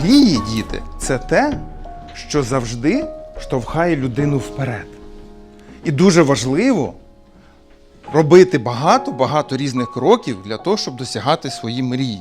Мрії, діти, це те, що завжди штовхає людину вперед. І дуже важливо робити багато-багато різних кроків для того, щоб досягати свої мрії.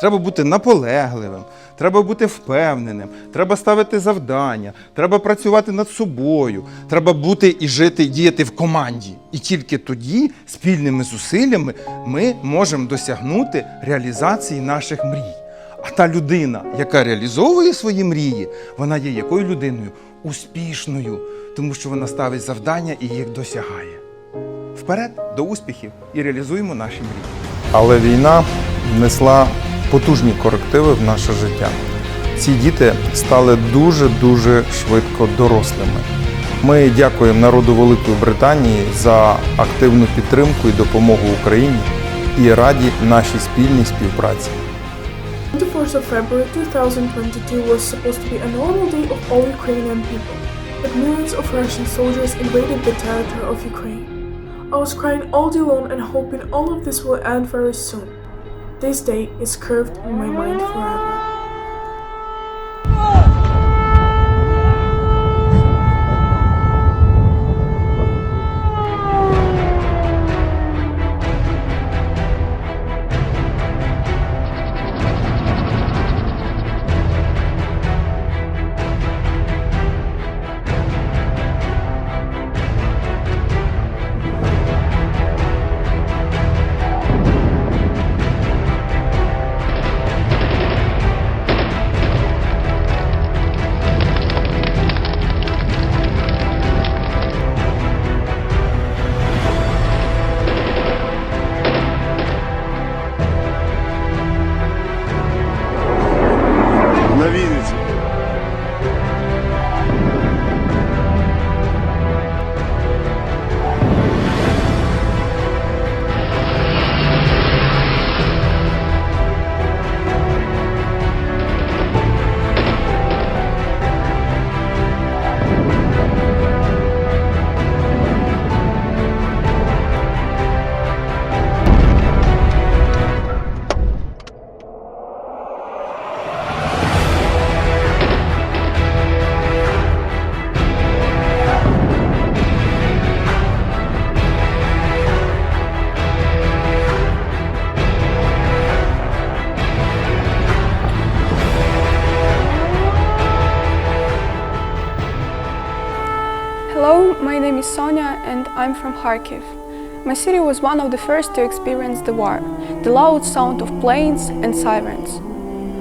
Треба бути наполегливим, треба бути впевненим, треба ставити завдання, треба працювати над собою, треба бути і жити, і діяти в команді. І тільки тоді, спільними зусиллями, ми можемо досягнути реалізації наших мрій. А та людина, яка реалізовує свої мрії, вона є якою людиною? Успішною, тому що вона ставить завдання і їх досягає. Вперед до успіхів і реалізуємо наші мрії. Але війна внесла потужні корективи в наше життя. Ці діти стали дуже-дуже швидко дорослими. Ми дякуємо народу Великої Британії за активну підтримку і допомогу Україні і раді нашій спільній співпраці. 24th of February 2022 was supposed to be a normal day of all Ukrainian people, but millions of Russian soldiers invaded the territory of Ukraine. I was crying all day long and hoping all of this will end very soon. This day is curved in my mind forever. Is Sonia and I'm from Kharkiv. My city was one of the first to experience the war, the loud sound of planes and sirens.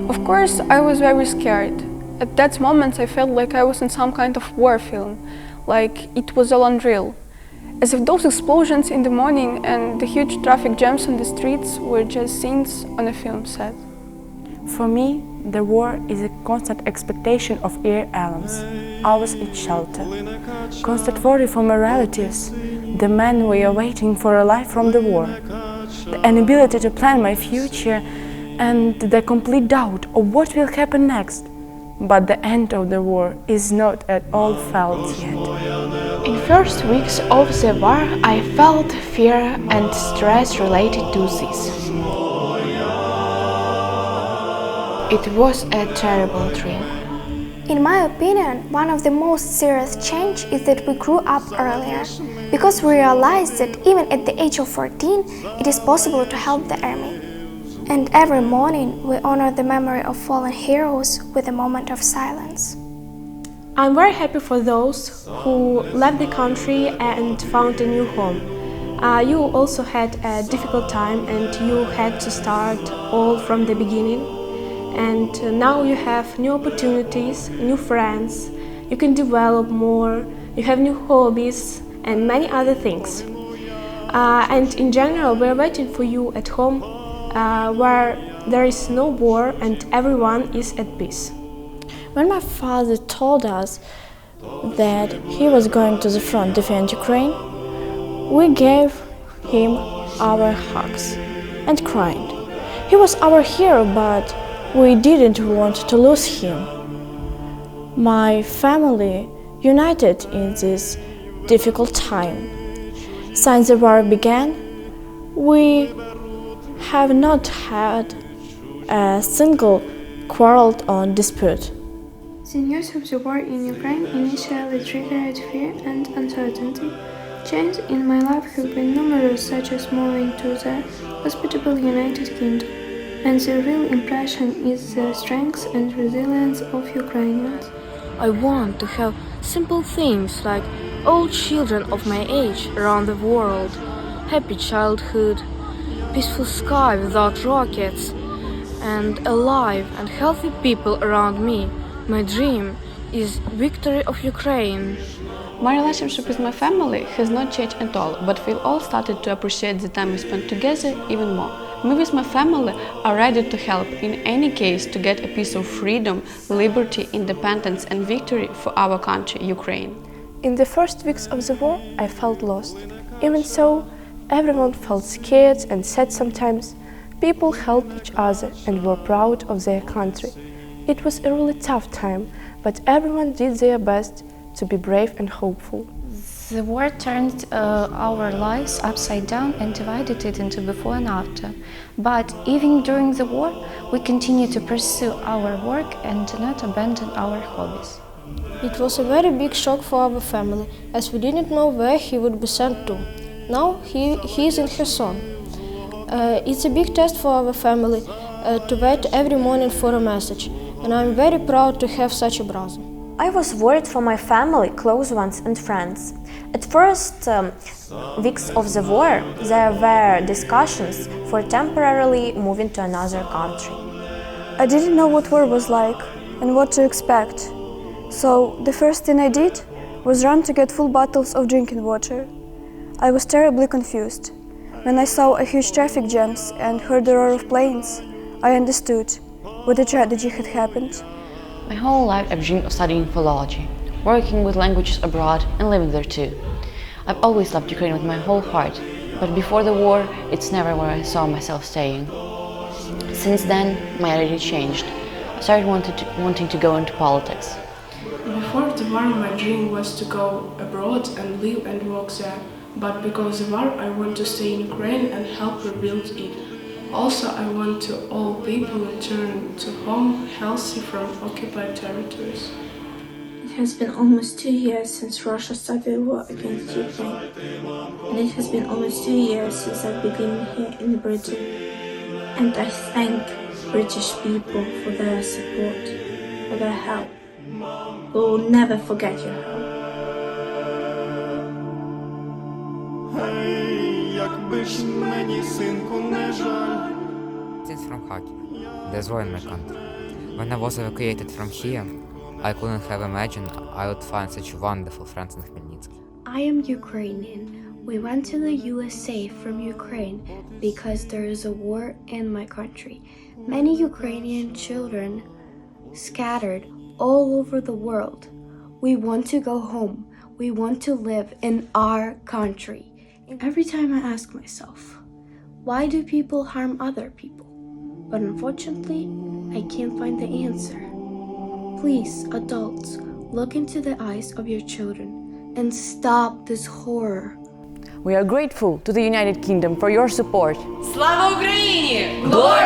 Of course, I was very scared. At that moment, I felt like I was in some kind of war film, like it was all unreal. As if those explosions in the morning and the huge traffic jams on the streets were just scenes on a film set. For me, the war is a constant expectation of air alarms, always in shelter. Constant worry for my relatives, the men we are waiting for a life from the war. The inability to plan my future and the complete doubt of what will happen next. But the end of the war is not at all felt yet. In first weeks of the war, I felt fear and stress related to this. It was a terrible dream. In my opinion, one of the most serious change is that we grew up earlier, because we realized that even at the age of 14, it is possible to help the army. And every morning, we honor the memory of fallen heroes with a moment of silence. I'm very happy for those who left the country and found a new home. Uh, you also had a difficult time and you had to start all from the beginning. And now you have new opportunities, new friends, you can develop more, you have new hobbies, and many other things. Uh, and in general, we're waiting for you at home uh, where there is no war and everyone is at peace. When my father told us that he was going to the front defend Ukraine, we gave him our hugs and cried. He was our hero, but we didn't want to lose him. My family united in this difficult time. Since the war began, we have not had a single quarrel or dispute. The news of the war in Ukraine initially triggered fear and uncertainty. Changes in my life have been numerous, such as moving to the hospitable United Kingdom. And the real impression is the strength and resilience of Ukrainians. I want to have simple things like all children of my age around the world, happy childhood, peaceful sky without rockets, and alive and healthy people around me. My dream is victory of Ukraine. My relationship with my family has not changed at all, but we've all started to appreciate the time we spent together even more. Me with my family are ready to help in any case to get a piece of freedom, liberty, independence, and victory for our country, Ukraine. In the first weeks of the war, I felt lost. Even so, everyone felt scared and sad sometimes. People helped each other and were proud of their country. It was a really tough time, but everyone did their best to be brave and hopeful. The war turned uh, our lives upside down and divided it into before and after. But even during the war, we continue to pursue our work and do not abandon our hobbies. It was a very big shock for our family, as we didn't know where he would be sent to. Now he, he is in Kherson. Uh, it's a big test for our family uh, to wait every morning for a message, and I'm very proud to have such a brother. I was worried for my family, close ones, and friends. At first um, weeks of the war, there were discussions for temporarily moving to another country. I didn't know what war was like and what to expect. So the first thing I did was run to get full bottles of drinking water. I was terribly confused. When I saw a huge traffic jams and heard the roar of planes, I understood what a tragedy had happened. My whole life I've dreamed of studying philology, working with languages abroad and living there too. I've always loved Ukraine with my whole heart, but before the war, it's never where I saw myself staying. Since then, my attitude changed. I started wanted to, wanting to go into politics. Before the war, my dream was to go abroad and live and work there. But because of the war, I want to stay in Ukraine and help rebuild it. Also, I want to all people return to home healthy from occupied territories. It has been almost two years since Russia started war against Ukraine. And it has been almost two years since I've been here in Britain. And I thank British people for their support, for their help. We will never forget your help. Since from Kharkiv, there's war in my country. When I was evacuated from here, I couldn't have imagined I would find such wonderful friends in Khmelnytsk. I am Ukrainian. We went to the USA from Ukraine because there is a war in my country. Many Ukrainian children scattered all over the world. We want to go home. We want to live in our country. Every time I ask myself, why do people harm other people? But unfortunately, I can't find the answer. Please, adults, look into the eyes of your children and stop this horror. We are grateful to the United Kingdom for your support. Slava Ukraini! Glory!